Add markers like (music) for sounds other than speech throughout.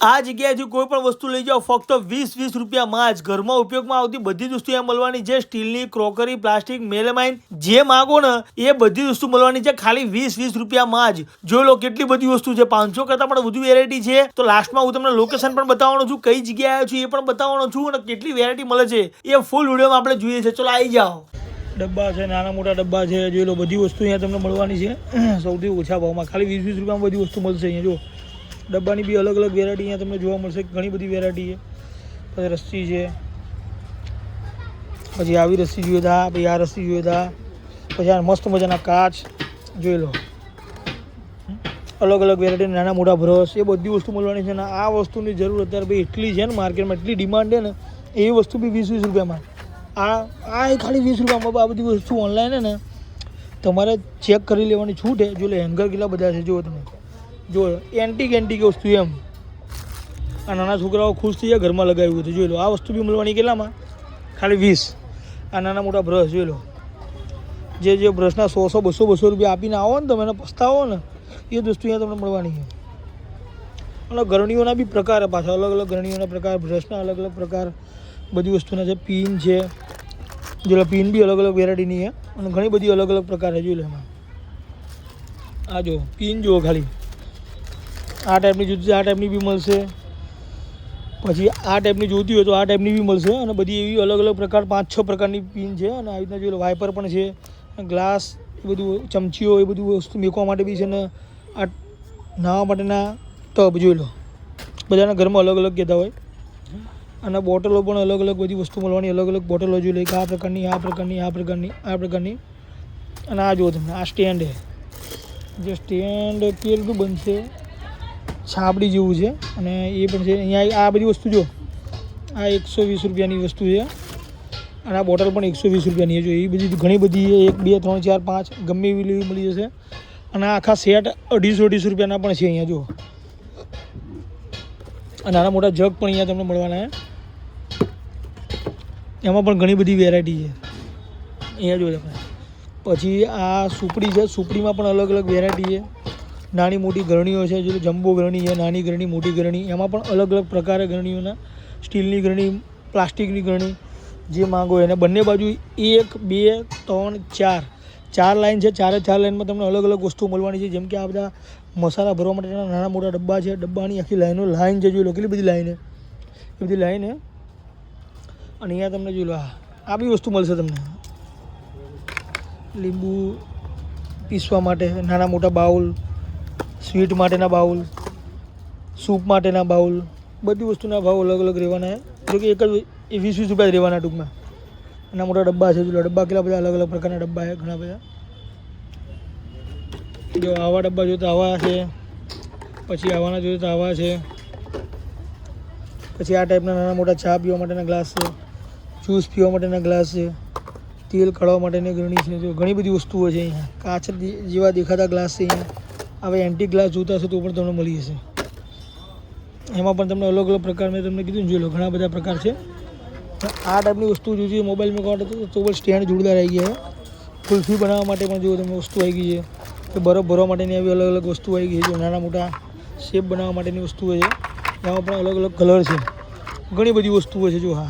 આ જગ્યાએથી કોઈ પણ વસ્તુ લઈ જાઓ, ફક્ત વીસ વીસ રૂપિયામાં જ ઘરમાં ઉપયોગમાં આવતી બધી જ વસ્તુ અહીંયા મળવાની છે. સ્ટીલની, ક્રોકરી, પ્લાસ્ટિક, મેલેમાઇન જે માગો ને, એ બધી વસ્તુ મળવાની છે. ખાલી વીસ વીસ રૂપિયામાં જ. જોઈ લો કેટલી બધી વસ્તુ છે. પાંચસો કરતાં પણ વધુ વેરાયટી છે. તો લાસ્ટમાં હું તમને લોકેશન પણ બતાવવાનો છું. કઈ જગ્યાએ આવ્યો છું એ પણ બતાવવાનો છું અને કેટલી વેરાયટી મળે છે એ ફૂલ વિડીયોમાં આપણે જોઈએ છે. ચલો આવી જાઓ. ડબ્બા છે, નાના મોટા ડબ્બા છે. જોઈ લો બધી વસ્તુ અહીંયા તમને મળવાની છે. (clears throat) સૌથી ઓછા ભાવમાં ખાલી વીસ વીસ રૂપિયામાં બધી વસ્તુ મળશે અહીંયા, જો. ડબ્બાની બી અલગ અલગ વેરાયટી અહીંયા તમને જોવા મળશે. ઘણી બધી વેરાયટી છે. પછી રસ્સી છે. પછી આવી રસ્સી જોઈએ હતા પછી આ રસ્સી જોઈએ હતા પછી આ મસ્ત મજાના કાચ જોઈ લો. અલગ અલગ વેરાયટી નાના મોટા બ્રશ એ બધી વસ્તુ મળવાની છે અને આ વસ્તુની જરૂર અત્યારે ભાઈ એટલી છે ને માર્કેટમાં એટલી ડિમાન્ડ છે ને, એ વસ્તુ બી વીસ વીસ રૂપિયામાં. આ આ એ ખાલી વીસ રૂપિયામાં આ બધી વસ્તુ ઓનલાઈન ને, તમારે ચેક કરી લેવાની છૂટ છે. જો લે હેંગર કેટલા બધા છે, જુઓ તમે. જો એન્ટિક એન્ટિક વસ્તુ એમ. આ નાના છોકરાઓ ખુશ થઈ જાય ઘરમાં લગાવ્યું હતું. જોઈ લો, આ વસ્તુ બી મળવાની કેટલામાં? ખાલી વીસ. આ નાના મોટા બ્રશ જોઈ લો. જે જે બ્રશના સો સો, બસો બસો રૂપિયા આપીને આવો ને, તમે એને પસ્તાવો ને, એ વસ્તુ અહીંયા તમને મળવાની છે. અને ગરણીઓના બી પ્રકાર પાછા. અલગ અલગ ગરણીઓના પ્રકાર બ્રશના અલગ અલગ પ્રકાર, બધી વસ્તુના છે. પિન છે. જો પિન બી અલગ અલગ વેરાયટીની છે. અને ઘણી બધી અલગ અલગ પ્રકાર છે, જોઈ લો એમાં. આ જો પિન જુઓ ખાલી. આ ટાઈપની જોઈતી આ ટાઈપની બી મળશે. પછી આ ટાઈપની જોતી હોય તો આ ટાઈપની બી મળશે અને બધી એવી અલગ અલગ પ્રકાર, પાંચ છ પ્રકારની પિન છે અને આવી રીતના જોઈએ વાઇપર પણ છે, ગ્લાસ એ બધું, ચમચીઓ એ બધું વસ્તુ મેકવા માટે બી છે ને આ નાહવા માટેના ટબ જોઈ લો. બધાના ઘરમાં અલગ અલગ કહેતા હોય. અને બોટલો પણ અલગ અલગ બધી વસ્તુ મળવાની અલગ અલગ બોટલો જોઈ લે. કે આ પ્રકારની આ પ્રકારની આ પ્રકારની આ પ્રકારની. અને આ જુઓ તમને, આ સ્ટેન્ડ છે. જે સ્ટેન્ડ કેવી બનશે છાબડી જેવું છે. અને એ પણ છે, અહીંયા આ બધી વસ્તુ જો, આ એકસો વીસ રૂપિયાની વસ્તુ છે. અને આ બોટલ પણ એકસો વીસ રૂપિયાની છે. જો એ બધી ઘણી બધી એક, બે, ત્રણ, ચાર, પાંચ, ગમે એવી લેવી મળી જશે. અને આખા સેટ અઢીસો અઢીસો રૂપિયાના પણ છે અહીંયા, જો. આ નાના મોટા જગ પણ અહીંયા તમને મળવાના છે. એમાં પણ ઘણી બધી વેરાયટી છે. અહીંયા જો તમે. પછી આ સુપડી છે. સુપડીમાં પણ અલગ અલગ વેરાયટી છે. નાની મોટી ગરણીઓ છે, જે જમ્બો ગરણી છે, નાની ગરણી, મોટી ગરણી, એમાં પણ અલગ અલગ પ્રકારે ગરણીઓના, સ્ટીલની ગરણી, પ્લાસ્ટિકની ગરણી, જે માંગો એને બંને બાજુ એક, બે, ત્રણ, ચાર. ચાર લાઈન છે, ચારે ચાર લાઈનમાં તમને અલગ અલગ વસ્તુઓ મળવાની છે. જેમ કે આ બધા મસાલા ભરવા માટેના નાના મોટા ડબ્બા છે, ડબ્બાની આખી લાઈનો, લાઈન છે, જોઈ લો, કેટલી બધી લાઈન એ બધી લાઈન અને અહીંયા તમને જોઈ લો આ બી વસ્તુ મળશે તમને. લીંબુ પીસવા માટે નાના મોટા બાઉલ સ્વીટ માટેના બાઉલ, સૂપ માટેના બાઉલ, બધી વસ્તુના ભાવ અલગ અલગ રહેવાના જો કે એક જ એ વીસ વીસ રૂપિયા રહેવાના ટૂંકમાં. એના મોટા ડબ્બા છે જો ડબ્બા, કેટલા બધા અલગ અલગ પ્રકારના ડબ્બા છે, ઘણા બધા. જો આવા ડબ્બા જોઈએ તો આવા છે, પછી આવાના જોઈએ તો આવા છે. પછી આ ટાઈપના નાના મોટા ચા પીવા માટેના ગ્લાસ છે, જ્યુસ પીવા માટેના ગ્લાસ છે, તેલ કાઢવા માટેની ગરણી છે. જો ઘણી બધી વસ્તુઓ છે અહીંયા. કાચ જેવા દેખાતા ગ્લાસ છે અહીંયા. હવે એન્ટી ગ્લાસ જોતા હશે તો પણ તમને મળી જશે. એમાં પણ તમને અલગ અલગ પ્રકાર મેં તમને કીધું જોઈ લો, ઘણા બધા પ્રકાર છે. આ ટાઈપની વસ્તુ જોઈતી મોબાઈલ મૂકવા માટે તો પણ સ્ટેન્ડ જોરદાર આવી ગયા કુલ્ફી બનાવવા માટે પણ જો તમે વસ્તુ આવી ગઈ છે. કે બરફ ભરવા માટેની આવી અલગ અલગ વસ્તુ આવી ગઈ છે. નાના મોટા શેપ બનાવવા માટેની વસ્તુઓ છે. એમાં પણ અલગ અલગ કલર છે. ઘણી બધી વસ્તુઓ છે, જો હા.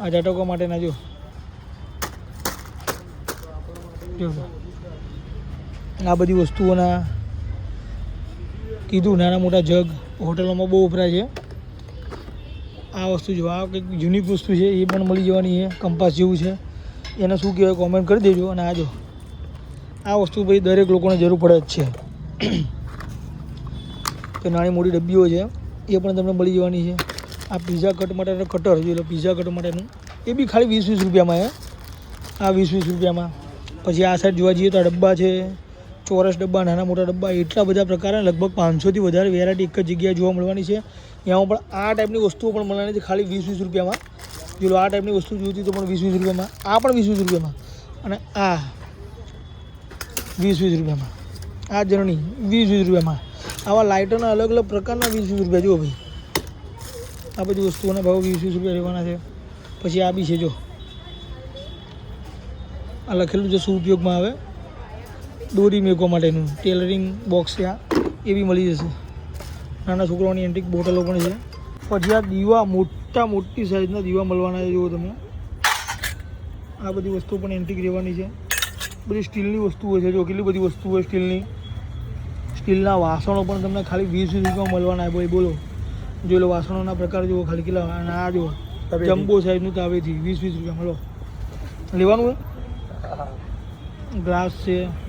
આ ઝાટકવા માટેના જો. આ બધી વસ્તુઓના કીધું, નાના મોટા જગ હોટલોમાં બહુ વપરાય છે. આ વસ્તુ જો, આ કંઈક યુનિક વસ્તુ છે, એ પણ મળી જવાની છે, કંપાસ જેવું છે. એને શું કહેવાય કોમેન્ટ કરી દેજો અને આ જો, આ વસ્તુ ભાઈ દરેક લોકોને જરૂર પડે જ છે. તો નાની મોટી ડબ્બીઓ છે, એ પણ તમને મળી જવાની છે. આ પીઝા કટ માટેનો કટર જોઈ લો પીઝા કટ માટેનું. એ બી ખાલી વીસ વીસ રૂપિયામાં છે. આ વીસ વીસ રૂપિયામાં. પછી આ સાઈડ જોવા જઈએ તો આ ડબ્બા છે. ચોરસ ડબ્બા, નાના મોટા ડબ્બા, એટલા બધા પ્રકારના લગભગ પાંચસોથી વધારે વેરાયટી એક જ જગ્યાએ જોવા મળવાની છે. એમાં પણ આ ટાઈપની વસ્તુઓ પણ મળવાની છે ખાલી વીસ વીસ રૂપિયામાં. જો આ ટાઈપની વસ્તુ જોઈતી તો પણ વીસ વીસ રૂપિયામાં. આ પણ વીસ વીસ રૂપિયામાં. અને આ વીસ વીસ રૂપિયામાં. આ જર્ની વીસ વીસ રૂપિયામાં. આવા લાઇટરના અલગ અલગ પ્રકારના વીસ વીસ રૂપિયા જુઓ ભાઈ. આ બધી વસ્તુઓના ભાવ વીસ વીસ રૂપિયા રહેવાના છે. પછી આ બી છે જો. આ લખેલું છે, શું ઉપયોગમાં આવે? દોરી મેકવા માટેનું ટેલરિંગ બોક્સ છે આ. એ બી મળી જશે. નાના છોકરાઓની એન્ટિક બોટલો પણ છે. પછી આ દીવા મોટા મોટી સાઇઝના દીવા મળવાના છે જુઓ તમે. આ બધી વસ્તુઓ પણ એન્ટિક રહેવાની છે. બધી સ્ટીલની વસ્તુઓ છે જો કેટલી બધી વસ્તુઓ હોય સ્ટીલની. સ્ટીલના વાસણો પણ તમને ખાલી વીસ વીસ રૂપિયામાં મળવાના ભાઈ બોલો. જોઈ લો વાસણોના પ્રકાર જુઓ ખાલી કેટલા અને આ જુઓ. જમ્બો સાઈઝનું તાવેથી વીસ વીસ રૂપિયા મળો લેવાનું હોય? ગ્લાસ છે.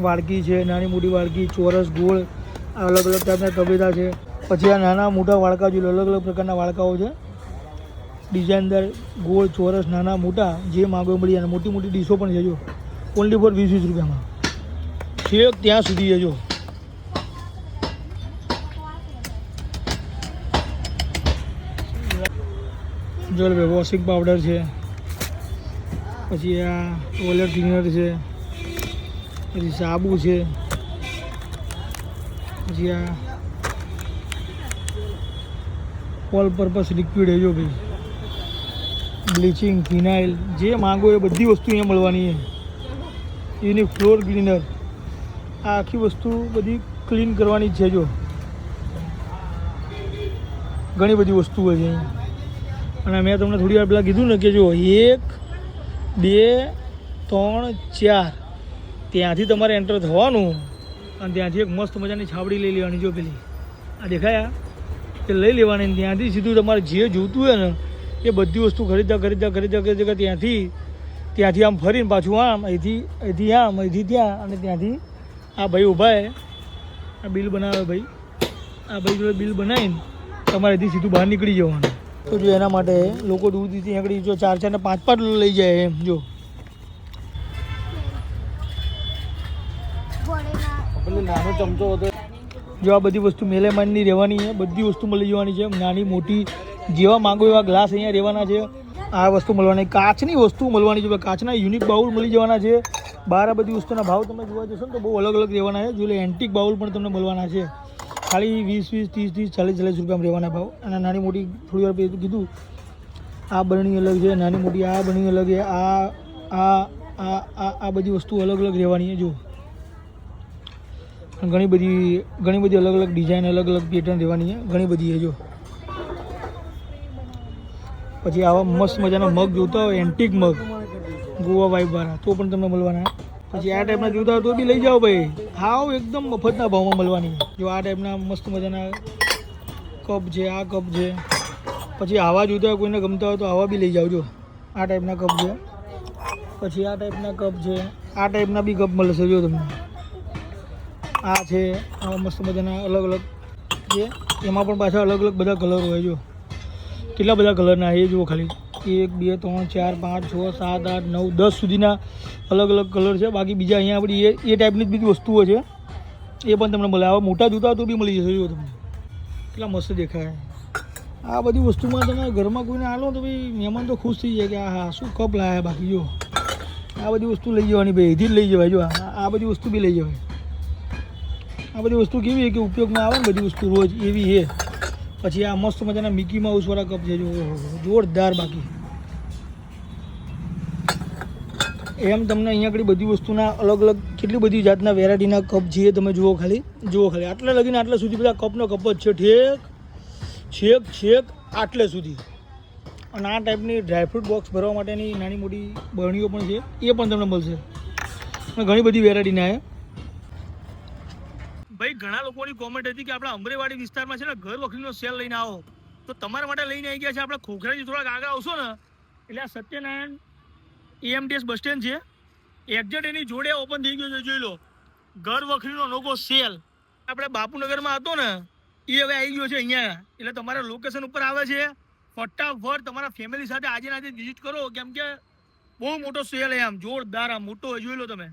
વાડકી છે, નાની મોટી વાડકી ચોરસ, ગોળ અલગ અલગ ટાઈપના તબેલા છે. પછી આ નાના મોટા વાડકા જોઈએ અલગ અલગ પ્રકારના વાડકાઓ છે ડિઝાઇનદાર ગોળ, ચોરસ, નાના મોટા, જે માગો મળી અને મોટી મોટી ડીશો પણ છે જો. ઓનલી ફોર વીસ વીસ રૂપિયામાં. છેક ત્યાં સુધી છે જો. વોશિંગ પાવડર છે. પછી આ ટોયલેટ ક્લીનર છે. પછી સાબુ છે. પછી આ ઓલ પર્પઝ લિક્વિડ એ જો ભાઈ. બ્લીચિંગ ફિનાઇલ જે માંગો એ બધી વસ્તુ અહીંયા મળવાની છે. એની ફ્લોર ક્લીનર આ આખી વસ્તુ બધી ક્લીન કરવાની છે જો. ઘણી બધી વસ્તુઓ છે અને મેં તમને થોડી વાર પહેલાં કીધું ને કે જો એક, બે, ત્રણ, ચાર ત્યાંથી તમારે એન્ટર થવાનું અને ત્યાંથી એક મસ્ત મજાની છાબડી લઈ લેવાની જો પેલી. આ દેખાયા તે લઈ લેવાની ત્યાંથી સીધું તમારે જે જોતું હોય ને, એ બધી વસ્તુ ખરીદતા ખરીદતા ખરીદતા ખરીદતા ત્યાંથી ત્યાંથી આમ ફરીને પાછું આમ, અહીંથી અહીંથી આમ, અહીંથી ત્યાં અને ત્યાંથી આ ભાઈ ઊભા આ બિલ બનાવે ભાઈ. આ ભાઈ જોડે બિલ બનાવીને તમારે અહીંથી સીધું બહાર નીકળી જવાનું. તો જો એના માટે લોકો દૂર દૂરથી આગળ જો ચાર ચાર ને પાંચ પાંચ લઈ જાય એમ, જો. નાનો ચમચો હતો. જો આ બધી વસ્તુ મેલેમાનની રહેવાની છે, બધી વસ્તુ મળી જવાની છે. નાની, મોટી, જેવા માંગો એવા ગ્લાસ અહીંયા રહેવાના છે. આ વસ્તુ મળવાની, કાચની વસ્તુ મળવાની છે. કાચના યુનિક બાઉલ મળી જવાના છે. બહાર આ બધી વસ્તુના ભાવ તમે જોવા જશો ને તો બહુ અલગ અલગ રહેવાના છે. જો એન્ટિક બાઉલ પણ તમને મળવાના છે. ખાલી વીસ વીસ, ત્રીસ ત્રીસ, ચાલીસ ચાલીસ રૂપિયામાં રહેવાના ભાવ. અને નાની મોટી થોડી વાર પહેલાં કીધું, આ બરણી અલગ છે, નાની મોટી આ બરણી અલગ છે. આ આ આ આ બધી વસ્તુ અલગ અલગ રહેવાની છે જો ઘણી બધી ઘણી બધી અલગ અલગ ડિઝાઇન અલગ અલગ પેટર્ન રહેવાની છે. ઘણી બધી છે, જો. પછી આવા મસ્ત મજાના મગ જોતા હોય એન્ટિક મગ. ગોવા વાઇબવાળા તો પણ તમને મળવાના. પછી આ ટાઈપના જોતા હોય તો બી લઈ જાઓ ભાઈ. હાવ એકદમ મફતના ભાવમાં મળવાની. જો આ ટાઈપના મસ્ત મજાના કપ છે, આ કપ છે. પછી આવા જોતા હોય, કોઈને ગમતા હોય તો આવા બી લઈ જાઓ, જો. આ ટાઈપના કપ છે. પછી આ ટાઈપના કપ છે. આ ટાઈપના બી કપ મળશે, જો તમને. આ છે આવા મસ્ત મજાના અલગ અલગ છે. એમાં પણ પાછા અલગ અલગ બધા કલર હોય જો કેટલા બધા કલરના એ જુઓ ખાલી. એક, બે, ત્રણ, ચાર, પાંચ, છ, સાત, આઠ, નવ, દસ સુધીના અલગ અલગ કલર છે. બાકી બીજા અહીંયા આપણી એ એ ટાઈપની જ બધી વસ્તુઓ છે. એ પણ તમને મળે આવા મોટા જૂતા તો બી મળી જશે જો તમને. કેટલા મસ્ત દેખાય. આ બધી વસ્તુમાં તમે ઘરમાં કોઈને આલો તો ભાઈ મહેમાન તો ખુશ થઈ જાય કે આ હા શું કપ લાયા બાકી જો આ બધી વસ્તુ લઈ જવાની ભાઈ. એથી જ લઈ જવાય જો આ આ બધી વસ્તુ બી લઈ જવાય. આ બધી વસ્તુ કેવી કે ઉપયોગમાં આવે ને બધી વસ્તુ રોજ એવી છે. પછી આ મસ્ત મજાના મિકી માઉસવાળા કપ છે જોરદાર બાકી. એમ તમને અહીંયા આગળ બધી વસ્તુના અલગ અલગ કેટલી બધી જાતના વેરાયટીના કપ છે તમે જુઓ ખાલી જુઓ ખાલી. આટલા લગીને આટલા સુધી બધા કપનો કપ જ છે. ઠેક, છેક છેક, આટલે સુધી. અને આ ટાઈપની ડ્રાયફ્રૂટ બોક્સ ભરવા માટેની નાની મોટી બરણીઓ પણ છે, એ પણ તમને મળશે. ઘણી બધી વેરાયટીના છે. ઘણા લોકોની કોમેન્ટ હતી કે આપણા અમરેવાડી વિસ્તારમાં છે ને ઘર વખરીનો સેલ લઈને આવો. તો તમારા માટે લઈને આવી ગયા છે. આપણે ખોખરાથી થોડાક આગળ આવશો ને. એટલે આ સત્યનારાયણ એએમટીએસ બસ સ્ટેન્ડ છે. એક્ઝેટ એની જોડે ઓપન થઈ ગયો છે, જોઈ લો. ઘર વખરીનો નોકો સેલ આપણે બાપુનગરમાં હતો ને, એ હવે આવી ગયો છે અહીંયા. એટલે તમારા લોકેશન ઉપર આવે છે. ફટાફટ તમારા ફેમિલી સાથે આજે આજે વિઝિટ કરો. કેમ કે બહુ મોટો સેલ આમ. જોરદાર આમ. મોટો જોઈ લો તમે.